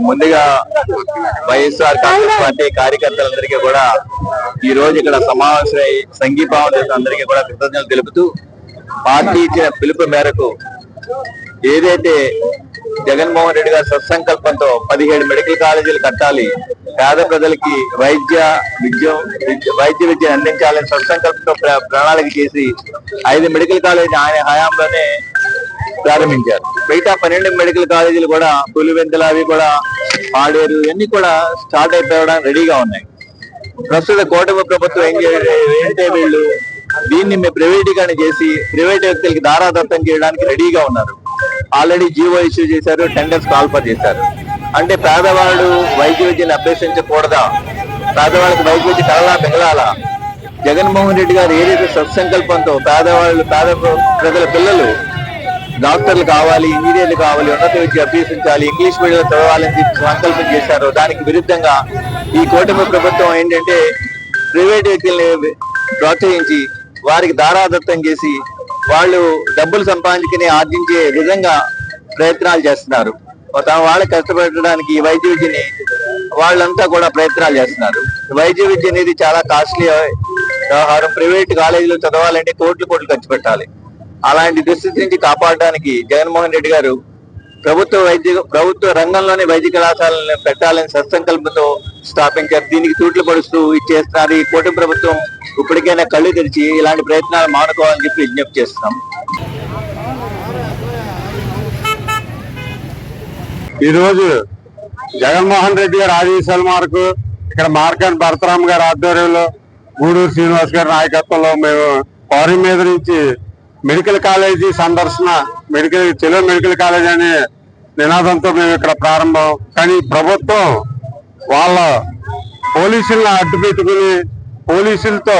ముందుగా వైఎస్ఆర్ కాంగ్రెస్ పార్టీ కార్యకర్తలందరికీ కూడా ఈ రోజు ఇక్కడ సమావేశమై సంఘీభావం చేసిన అందరికీ కూడా కృతజ్ఞతలు తెలుపుతూ పార్టీ ఇచ్చిన పిలుపు మేరకు ఏదైతే జగన్మోహన్ రెడ్డి గారి సత్సంకల్పంతో పదిహేడు మెడికల్ కాలేజీలు కట్టాలి. పేద ప్రజలకి వైద్య విద్య విద్య- వైద్య విద్య అందించాలని సత్సంకల్పంతో ప్రణాళిక చేసి ఐదు మెడికల్ కాలేజీ ఆయన హయాంలోనే ప్రారంభించారు. మిగతా పన్నెండు మెడికల్ కాలేజీలు కూడా పులివెందులు అవి కూడా పాడేరు ఇవన్నీ కూడా స్టార్ట్ అయిపోవడానికి రెడీగా ఉన్నాయి. ప్రస్తుత కూటమి ప్రభుత్వం ఏం ఏంటంటే వీళ్ళు? దీన్ని మేము ప్రైవేటీకరణ చేసి ప్రైవేట్ వ్యక్తులకి దారాదత్తం చేయడానికి రెడీగా ఉన్నారు. ఆల్రెడీ జీవో ఇష్యూ చేశారు టెండర్స్ కాల్ఫర్ చేశారు. అంటే పేదవాళ్ళు వైద్య విద్యను అభ్యసించకూడదా? పేదవాళ్ళకి వైద్య విద్య కలలా మిగలాలా? జగన్మోహన్ రెడ్డి గారు ఏదైతే సత్సంకల్పంతో పేదవాళ్ళు పేద ప్రజల పిల్లలు డాక్టర్లు కావాలి ఇంజనీర్లు కావాలి ఉన్నత విద్య అభ్యసించాలి ఇంగ్లీష్ మీడియం చదవాలని చెప్పి సంకల్పం చేశారు దానికి విరుద్ధంగా ఈ కూటమి ప్రభుత్వం ఏంటంటే ప్రైవేట్ వ్యక్తుల్ని ప్రోత్సహించి వారికి దారాదత్తం చేసి వాళ్ళు డబ్బులు సంపాదించుకుని ఆర్జించే విధంగా ప్రయత్నాలు చేస్తున్నారు. తమ వాళ్ళు కష్టపెట్టడానికి ఈ వైద్య విద్యని వాళ్ళంతా కూడా ప్రయత్నాలు చేస్తున్నారు. వైద్య విద్య అనేది చాలా కాస్ట్లీ వ్యవహారం. ప్రైవేట్ కాలేజీలో చదవాలంటే కోట్లు కోట్లు ఖర్చు పెట్టాలి. అలాంటి దుస్థితి నుంచి కాపాడడానికి జగన్మోహన్ రెడ్డి గారు ప్రభుత్వ వైద్య ప్రభుత్వ రంగంలోనే వైద్య కళాశాలను పెట్టాలని సత్సంకల్పంతో స్థాపించారు. దీనికి తూట్లు పడుస్తూ ఇచ్చేస్తున్నారు ఈ కూటమి ప్రభుత్వం ఇప్పటికైనా కళ్ళు తెరిచి ఇలాంటి ప్రయత్నాలు మానుకోవాలని చెప్పి విజ్ఞప్తి చేస్తున్నాం. ఈరోజు జగన్మోహన్ రెడ్డి గారి ఆదేశాల మేరకు ఇక్కడ మార్కాన్ భరతరామ్ గారి ఆధ్వర్యంలో గూడూరు శ్రీనివాస్ గారి నాయకత్వంలో మేము పౌరి మీద నుంచి మెడికల్ కాలేజీ సందర్శన మెడికల్ చెలో మెడికల్ కాలేజ్ అనే నినాదంతో మేము ఇక్కడ ప్రారంభం. కానీ ప్రభుత్వం వాళ్ళ పోలీసులను అడ్డు పెట్టుకుని పోలీసులతో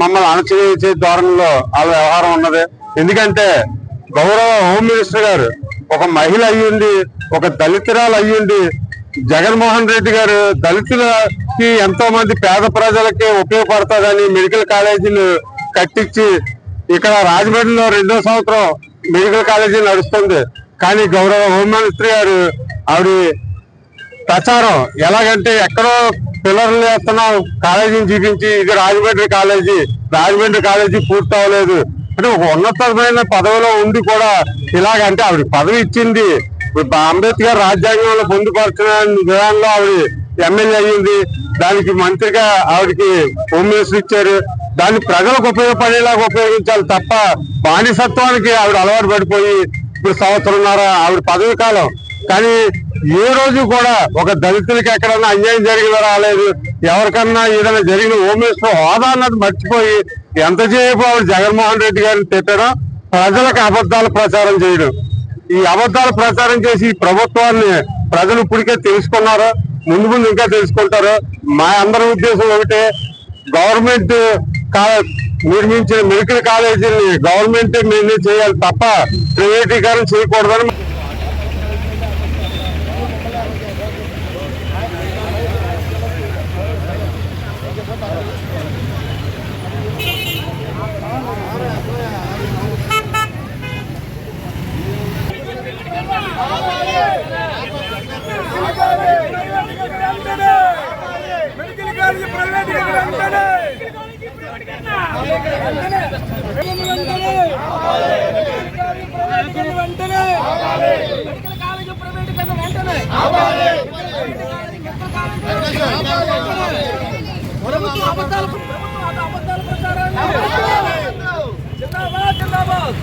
మమ్మల్ని అణచివేసే ధోరణిలో వాళ్ళ వ్యవహారం ఉన్నది. ఎందుకంటే గౌరవ హోమ్ మినిస్టర్ గారు ఒక మహిళ అయ్యుండి ఒక దళితురాలు అయ్యుండి జగన్మోహన్ రెడ్డి గారు దళితులకి ఎంతో మంది పేద ప్రజలకి ఉపయోగపడుతుందని మెడికల్ కాలేజీలు కట్టించి ఇక్కడ రాజమండ్రిలో రెండో సంవత్సరం మెడికల్ కాలేజీ నడుస్తుంది. కానీ గౌరవ హోమ్ మినిస్టర్ గారు ఆవిడ ప్రచారం ఎలాగంటే ఎక్కడో పిల్లర్లు వేస్తున్నాం. కాలేజీని చూపించి ఇది రాజమండ్రి కాలేజీ రాజమండ్రి కాలేజీ పూర్తి అవ్వలేదు. అంటే ఒక ఉన్నతమైన పదవిలో ఉండి కూడా ఇలాగంటే ఆవిడ పదవి ఇచ్చింది. అంబేద్కర్ రాజ్యాంగంలో పొందుపరిచిన విధానంలో ఆవిడ ఎమ్మెల్యే అయ్యింది. దానికి మంత్రిగా ఆవిడకి హోమ్ మినిస్టర్ ఇచ్చారు. దాన్ని ప్రజలకు ఉపయోగపడేలాగా ఉపయోగించాలి తప్ప బానిసత్వానికి ఆవిడ అలవాటు పడిపోయి ఇప్పుడు సంవత్సరంన్నర ఆవిడ పదవి కాలం. కానీ ఏ రోజు కూడా ఒక దళితులకి ఎక్కడన్నా అన్యాయం జరిగిన రాలేదు. ఎవరికన్నా ఏదైనా జరిగిన ఓమేశ్వర హోదా అన్నది మర్చిపోయి ఎంతసేపు ఆవిడ జగన్మోహన్ రెడ్డి గారిని తిట్టడం ప్రజలకు అబద్ధాలు ప్రచారం చేయడం. ఈ అబద్ధాలు ప్రచారం చేసి ప్రభుత్వాన్ని ప్రజలు ఇప్పటికే తెలుసుకున్నారు? ముందు ముందు ఇంకా తెలుసుకుంటారు? మా అందరి ఉద్దేశం ఒకటే గవర్నమెంట్ నిర్మించిన మెడికల్ కాలేజీని గవర్నమెంట్ మేమే చేయాలి తప్ప ప్రైవేటీకరణ చేయకూడదని అబద్ధాలు ప్రచారాలు జిందాబాద్ జిందాబాద్